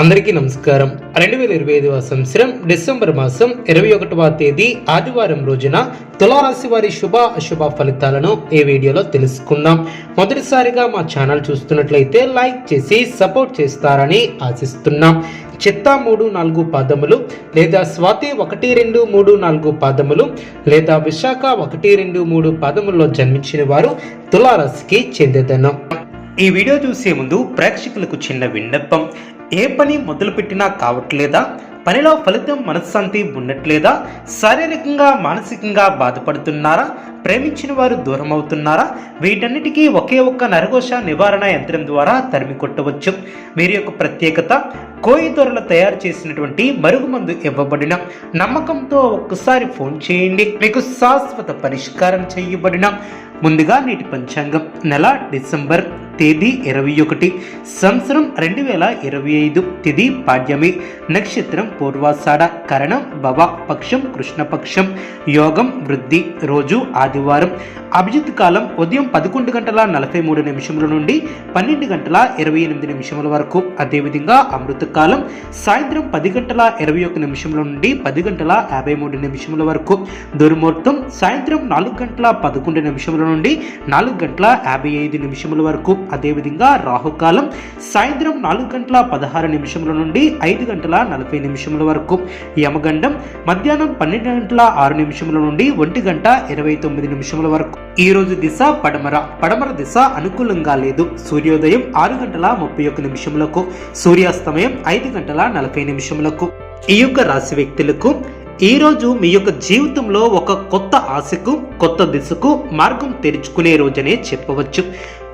అందరికీ నమస్కారం. రెండు వేల ఇరవై ఐదవ సంవత్సరం డిసెంబర్ మాసం ఇరవై ఒకటవ తేదీ ఆదివారం రోజున తులారాశి వారి శుభ అశుభ ఫలితాలను ఈ వీడియోలో తెలుసుకుందాం. మొదటిసారిగా మా ఛానల్ చూస్తున్నట్లయితే లైక్ చేసి సపోర్ట్ చేస్తారని ఆశిస్తున్నాం. చిత్తా మూడు నాలుగు పాదములు లేదా స్వాతి ఒకటి రెండు మూడు నాలుగు పాదములు లేదా విశాఖ ఒకటి రెండు మూడు పాదముల్లో జన్మించిన వారు తులారాశికి చెందేదను. ఈ వీడియో చూసే ముందు ప్రేక్షకులకు చిన్న విన్నపం. ఏ పని మొదలుపెట్టినా కావట్లేదా? పనిలో ఫలితం మనశ్శాంతి ఉండట్లేదా శారీరకంగా మానసికంగా బాధపడుతున్నారా? ప్రేమించిన వారు దూరం అవుతున్నారా వీటన్నిటికీ ఒకే ఒక్క నరఘోష నివారణ యంత్రం ద్వారా తరిమి కొట్టవచ్చు. వీరి యొక్క ప్రత్యేకత కోయి దొరలు తయారు చేసినటువంటి మరుగుమందు ఇవ్వబడిన నమ్మకంతో ఒక్కసారి ఫోన్ చేయండి. మీకు శాశ్వత పరిష్కారం చేయబడిన ముందుగా నేటి పంచాంగం. నెల డిసెంబర్ తేదీ ఇరవై ఒకటి సంవత్సరం రెండు వేల ఇరవై ఐదు తిది పాడ్యమి. నక్షత్రం పూర్వాషాఢ కరణం భవ పక్షం కృష్ణపక్షం. యోగం వృద్ధి రోజు ఆదివారం. అభిజిత్ కాలం ఉదయం పదకొండు గంటల నలభై మూడు నిమిషముల నుండి పన్నెండు గంటల ఇరవై ఎనిమిది నిమిషముల వరకు. అదేవిధంగా అమృత కాలం సాయంత్రం పది గంటల ఇరవై ఒక నిమిషముల నుండి పది గంటల యాభై మూడు నిమిషముల వరకు. దుర్ముహూర్తం సాయంత్రం నాలుగు గంటల పదకొండు నిమిషముల నుండి నాలుగు గంటల యాభై ఐదు నిమిషముల వరకు. అదేవిధంగా రాహుకాలం సాయంత్రం నాలుగు గంటల పదహారు నిమిషముల నుండి ఐదు గంటల నలభై నిమిషముల వరకు. యమగండం మధ్యాహ్నం పన్నెండు గంటల ఆరు నిమిషముల నుండి ఒంటి గంట ఇరవై తొమ్మిది నిమిషముల వరకు. ఈ రోజు దిశ పడమర. పడమర దిశ అనుకూలంగా లేదు. సూర్యోదయం ఆరు గంటల ముప్పై ఒక్క నిమిషములకు సూర్యాస్తమయం ఐదు గంటల నలభై నిమిషములకు. ఈ యొక్క రాశి వ్యక్తులకు ఈ రోజు మీ యొక్క జీవితంలో ఒక కొత్త ఆశకు కొత్త దిశకు మార్గం తెరుచుకునే రోజనే చెప్పవచ్చు.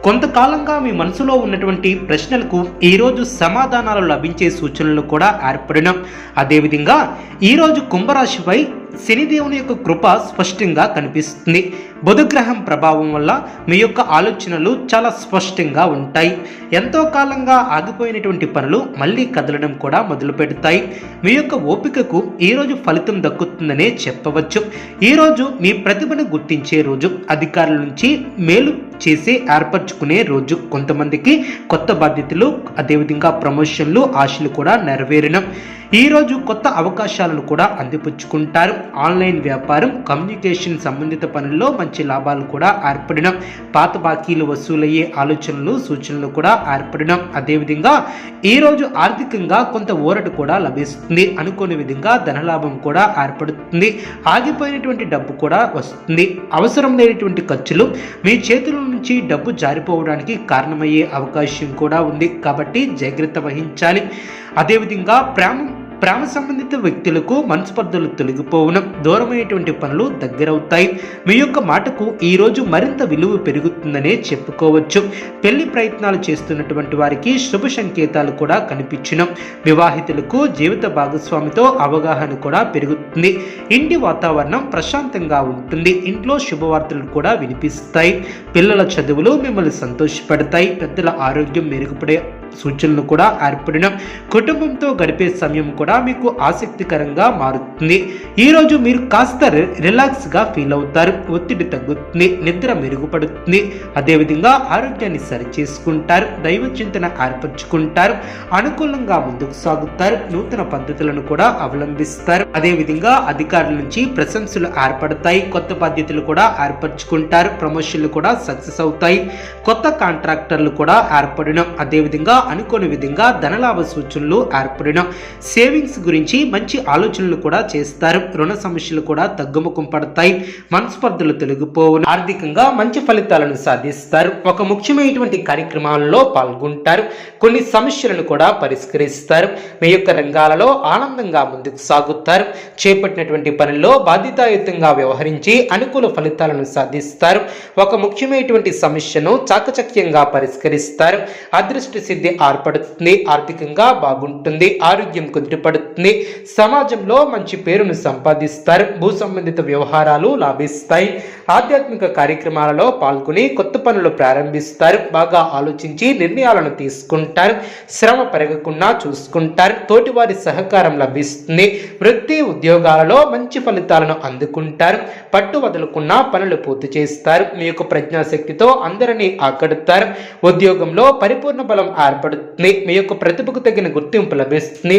కొంతకాలంగా మీ మనసులో ఉన్నటువంటి ప్రశ్నలకు ఈరోజు సమాధానాలు లభించే సూచనలు కూడా ఏర్పడినాం. అదేవిధంగా ఈరోజు కుంభరాశిపై శనిదేవుని యొక్క కృప స్పష్టంగా కనిపిస్తుంది. బుధగ్రహం ప్రభావం వల్ల మీ యొక్క ఆలోచనలు చాలా స్పష్టంగా ఉంటాయి. ఎంతో కాలంగా ఆగిపోయినటువంటి పనులు మళ్ళీ కదలడం కూడా మొదలు పెడతాయి. మీ యొక్క ఓపికకు ఈరోజు ఫలితం దక్కుతుందనే చెప్పవచ్చు. ఈరోజు మీ ప్రతిభను గుర్తించే రోజు అధికారుల నుంచి మేలు చేసి ఏర్పరచుకునే రోజు. కొంతమందికి కొత్త బాధ్యతలు అదేవిధంగా ప్రమోషన్లు ఆశలు కూడా నెరవేరిన ఈరోజు కొత్త అవకాశాలను కూడా అందిపుచ్చుకుంటారు. ఆన్లైన్ వ్యాపారం కమ్యూనికేషన్ సంబంధిత పనుల్లో మంచి లాభాలు కూడా ఏర్పడడం. పాత బాకీలు వసూలయ్యే ఆలోచనలు సూచనలు కూడా ఏర్పడడం. అదేవిధంగా ఈరోజు ఆర్థికంగా కొంత ఊరట కూడా లభిస్తుంది. అనుకోని విధంగా ధనలాభం కూడా ఏర్పడుతుంది. ఆగిపోయినటువంటి డబ్బు కూడా వస్తుంది. అవసరం లేనటువంటి ఖర్చులు మీ చేతుల నుంచి డబ్బు జారిపోవడానికి కారణమయ్యే అవకాశం కూడా ఉంది. కాబట్టి జాగ్రత్త వహించాలి. అదేవిధంగా ప్రేమ ప్రేమ సంబంధిత వ్యక్తులకు మనస్పర్ధలు తొలగిపోవడం దూరమైనటువంటి పనులు దగ్గరవుతాయి. మీ యొక్క మాటకు ఈరోజు మరింత విలువ పెరుగుతుందనే చెప్పుకోవచ్చు. పెళ్ళి ప్రయత్నాలు చేస్తున్నటువంటి వారికి శుభ సంకేతాలు కూడా కనిపించడం వివాహితులకు జీవిత భాగస్వామితో అవగాహన కూడా పెరుగుతుంది. ఇంటి వాతావరణం ప్రశాంతంగా ఉంటుంది. ఇంట్లో శుభవార్తలు కూడా వినిపిస్తాయి. పిల్లల చదువులు మిమ్మల్ని సంతోషపడతాయి. పెద్దల ఆరోగ్యం మెరుగుపడే సూచనలు కూడా ఏర్పడిన. కుటుంబంతో గడిపే సమయం కూడా మీకు ఆసక్తికరంగా మారుతుంది. ఈరోజు మీరు కాస్త రి- రిలాక్స్గా ఫీల్ అవుతారు. ఒత్తిడి తగ్గుతుంది నిద్ర మెరుగుపడుతుంది. అదేవిధంగా ఆరోగ్యాన్ని సరిచేసుకుంటారు. దైవ చింతన ఏర్పరచుకుంటారు. అనుకూలంగా ముందుకు సాగుతారు. నూతన పద్ధతులను కూడా అవలంబిస్తారు. అదేవిధంగా అధికారుల నుంచి ప్రశంసలు ఏర్పడతాయి. కొత్త బాధ్యతలు కూడా ఏర్పరచుకుంటారు. ప్రమోషన్లు కూడా సక్సెస్ అవుతాయి. కొత్త కాంట్రాక్టర్లు కూడా ఏర్పడడం అదేవిధంగా అనుకోని విధంగా ధనలాభ సూచనలు ఏర్పడిన సేవింగ్స్ గురించి మంచి ఆలోచనలు కూడా చేస్తారు. రుణ సమస్యలు కూడా తగ్గుముఖం పడతాయి. మనస్పర్ధలు తొలగిపోవు ఆర్థికంగా మంచి ఫలితాలను సాధిస్తారు. ఒక ముఖ్యమైనటువంటి కార్యక్రమాల్లో పాల్గొంటారు. కొన్ని సమస్యలను కూడా పరిష్కరిస్తారు. మీ యొక్క రంగాలలో ఆనందంగా ముందుకు సాగుతారు. చేపట్టినటువంటి పనుల్లో బాధ్యతాయుతంగా వ్యవహరించి అనుకూల ఫలితాలను సాధిస్తారు. ఒక ముఖ్యమైనటువంటి సమస్యను చాకచక్యంగా పరిష్కరిస్తారు. అదృష్ట సిద్ధి ఏర్పడుతుంది ఆర్థికంగా బాగుంటుంది ఆరోగ్యం కుదిరిపడుతుంది ఏర్పడుతుంది సమాజంలో మంచి పేరును సంపాదిస్తారు. భూ సంబంధిత వ్యవహారాలు లాభిస్తాయి. ఆధ్యాత్మిక కార్యక్రమాలలో పాల్గొని కొత్త పనులు ప్రారంభిస్తారు. బాగా ఆలోచించి నిర్ణయాలను తీసుకుంటారు. శ్రమ పెరగకుండా చూసుకుంటారు. తోటివారి సహకారం లభిస్తుంది. వృత్తి ఉద్యోగాలలో మంచి ఫలితాలను అందుకుంటారు. పట్టు వదులుకున్న పనులు పూర్తి చేస్తారు. మీ యొక్క ప్రజ్ఞాశక్తితో అందరినీ ఆకడుతారు ఉద్యోగంలో పరిపూర్ణ బలం ఏర్పడుతుంది. మీ యొక్క ప్రతిభకు తగిన గుర్తింపు లభిస్తుంది.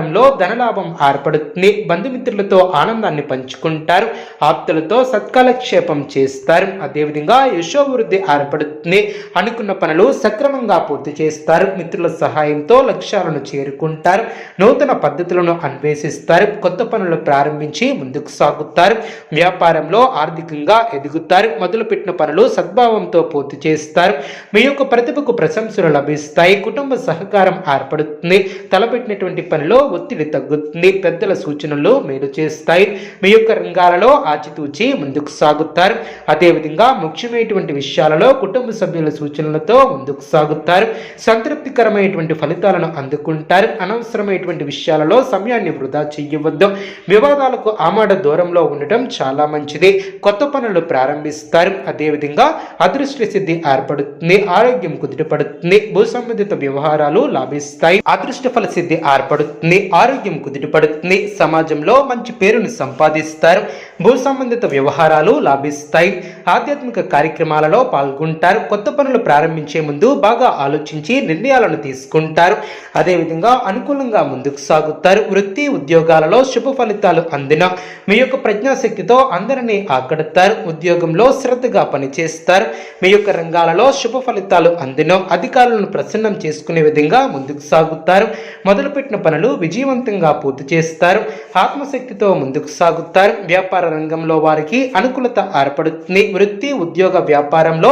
వ్యాపారంలో ధనలాభం ఏర్పడుతుంది. బంధుమిత్రులతో ఆనందాన్ని పంచుకుంటారు. ఆప్తులతో సత్కాలక్షేపం చేస్తారు. అదేవిధంగా యశోవృద్ధి ఏర్పడుతుంది. అనుకున్న పనులు సక్రమంగా పూర్తి చేస్తారు. మిత్రుల సహాయంతో లక్ష్యాలను చేరుకుంటారు. నూతన పద్ధతులను అన్వేషిస్తారు. కొత్త పనులు ప్రారంభించి ముందుకు సాగుతారు. వ్యాపారంలో ఆర్థికంగా ఎదుగుతారు. మొదలుపెట్టిన పనులు సద్భావంతో పూర్తి చేస్తారు. మీ యొక్క ప్రతిభకు ప్రశంసలు లభిస్తాయి. కుటుంబ సహకారం ఏర్పడుతుంది. తలపెట్టినటువంటి పనిలో ఒత్తిడి తగ్గుతుంది. పెద్దల సూచనలు మేలు చేస్తాయి. మీ యొక్క రంగాలలో ఆచితూచి ముందుకు సాగుతారు. అదేవిధంగా ముఖ్యమైనటువంటి విషయాలలో కుటుంబ సభ్యుల సూచనలతో ముందుకు సాగుతారు. సంతృప్తికరమైనటువంటి ఫలితాలను అందుకుంటారు. అనవసరమైనటువంటి విషయాలలో సమయాన్ని వృధా చేయవద్దు. వివాదాలకు ఆమాడ దూరంలో ఉండటం చాలా మంచిది. కొత్త పనులు ప్రారంభిస్తారు. అదేవిధంగా అదృష్ట సిద్ధి ఏర్పడుతుంది. ఆరోగ్యం కుదిరిపడుతుంది భూ సంబంధిత వ్యవహారాలు లాభిస్తాయి. అదృష్ట ఫల సిద్ధి ఏర్పడుతుంది. ఆరోగ్యం కుదిరిపడుతుంది సమాజంలో మంచి పేరును సంపాదిస్తారు. భూ సంబంధిత వ్యవహారాలు లాభిస్తాయి. ఆధ్యాత్మిక కార్యక్రమాలలో పాల్గొంటారు. కొత్త పనులు ప్రారంభించే ముందు బాగా ఆలోచించి నిర్ణయాలను తీసుకుంటారు. అదేవిధంగా అనుకూలంగా ముందుకు సాగుతారు. వృత్తి ఉద్యోగాలలో శుభ ఫలితాలు అందిన మీ యొక్క ప్రజ్ఞాశక్తితో అందరినీ ఆకడతారు. ఉద్యోగంలో శ్రద్ధగా పనిచేస్తారు. మీ యొక్క రంగాలలో శుభ ఫలితాలు అందిన అధికారులను ప్రసన్నం చేసుకునే విధంగా ముందుకు సాగుతారు. మొదలుపెట్టిన పనులు విజయవంతంగా పూర్తి చేస్తారు. ఆత్మశక్తితో ముందుకు సాగుతారు. వ్యాపార రంగంలో వారికి అనుకూలత ఏర్పడుతుంది. వృత్తి ఉద్యోగ వ్యాపారంలో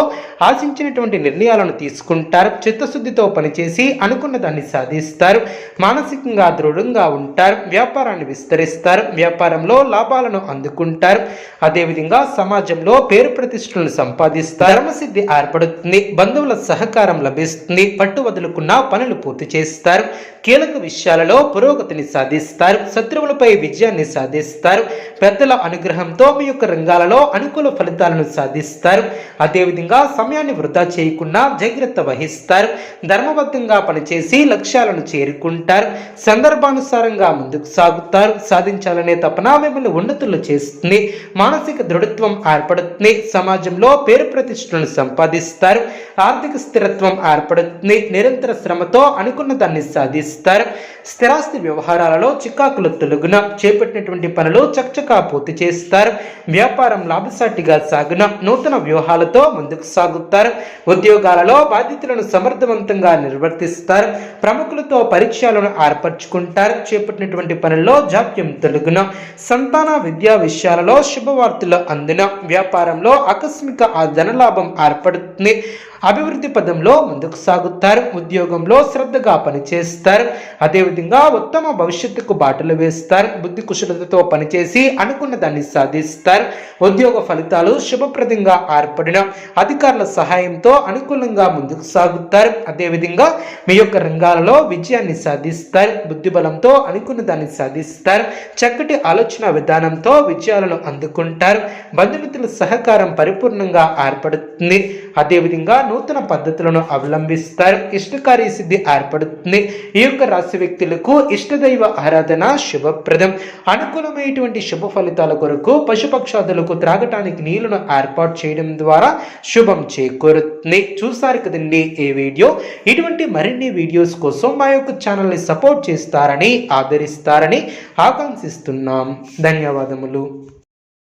ఆశించినటువంటి నిర్ణయాలను తీసుకుంటారు. చిత్తశుద్ధితో పనిచేసి అనుకున్న దాన్ని సాధిస్తారు. మానసికంగా దృఢంగా ఉంటారు. వ్యాపారాన్ని విస్తరిస్తారు. వ్యాపారంలో లాభాలను అందుకుంటారు. అదేవిధంగా సమాజంలో పేరు ప్రతిష్టలను సంపాదిస్తారు. ధర్మసిద్ధి ఏర్పడుతుంది. బంధువుల సహకారం లభిస్తుంది. పట్టు వదులుకున్న పనులు పూర్తి చేస్తారు. కీలక విషయాలలో పురోగతిని సాధిస్తారు శత్రువులపై విజయాన్ని సాధిస్తారు పెద్దల అనుగ్రహంతో మీ యొక్క రంగాలలో అనుకూల ఫలితాలను సాధిస్తారు. అదేవిధంగా సమయాన్ని వృధా చేయకుండా జాగ్రత్త వహిస్తారు ధర్మబద్ధంగా పనిచేసి లక్ష్యాలను చేరుకుంటారు సందర్భానుసారంగా ముందుకు సాగుతారు. సాధించాలనే తపన మిమ్మల్ని ఉన్నతులు చేస్తుంది మానసిక దృఢత్వం ఏర్పడుతుంది సమాజంలో పేరు ప్రతిష్టలను సంపాదిస్తారు ఆర్థిక స్థిరత్వం ఏర్పడుతుంది నిరంతర శ్రమతో అనుకున్న దాన్ని సాధిస్తారు స్థిరాస్తి వ్యవహారాలలో చికాకులు తొలగున చేపట్టినటువంటి పనులు చకచకా పూర్తి చేస్తారు. వ్యాపారం లాభసాటిగా సాగున నూతన వ్యూహాలతో ముందుకు సాగుతారు. ఉద్యోగాలలో బాధ్యతలను సమర్థవంతంగా నిర్వర్తిస్తారు. ప్రముఖులతో పరిచయాలను ఏర్పరచుకుంటారు. చేపట్టినటువంటి పనుల్లో జాప్యం తొలగున సంతాన విద్యా విషయాలలో శుభవార్తలు అందిన వ్యాపారంలో ఆకస్మిక ఆ ధనలాభం ఏర్పడుతుంది. అభివృద్ధి పదంలో ముందుకు సాగుతారు ఉద్యోగంలో శ్రద్ధగా పనిచేస్తారు అదేవిధంగా ఉత్తమ భవిష్యత్తుకు బాటలు వేస్తారు బుద్ధి కుశలతతో పనిచేసి అనుకున్న దాన్ని సాధిస్తారు. ఉద్యోగ ఫలితాలు శుభప్రదంగా ఏర్పడిన అధికారుల సహాయంతో అనుకూలంగా ముందుకు సాగుతారు. అదేవిధంగా మీ యొక్క రంగాలలో విజయాన్ని సాధిస్తారు బుద్ధి బలంతో అనుకున్న దాన్ని సాధిస్తారు చక్కటి ఆలోచన విధానంతో విజయాలను అందుకుంటారు. బంధుమిత్రుల సహకారం పరిపూర్ణంగా ఏర్పడుతుంది. అదేవిధంగా నూతన పద్ధతులను అవలంబిస్తారు. ఇష్టకార్య సిద్ధి ఏర్పడుతుంది. ఈ యొక్క రాశి వ్యక్తులకు ఇష్టదైవ ఆరాధన శుభప్రదం. అనుకూలమైనటువంటి శుభ ఫలితాల కొరకు పశుపక్షాదులకు త్రాగటానికి నీళ్ళను ఏర్పాటు చేయడం ద్వారా శుభం చేకూరుతుంది. చూసారు కదండి ఈ వీడియో? ఇటువంటి మరిన్ని వీడియోస్ కోసం మా యొక్క ఛానల్ని సపోర్ట్ చేస్తారని ఆదరిస్తారని ఆకాంక్షిస్తున్నాం. ధన్యవాదములు.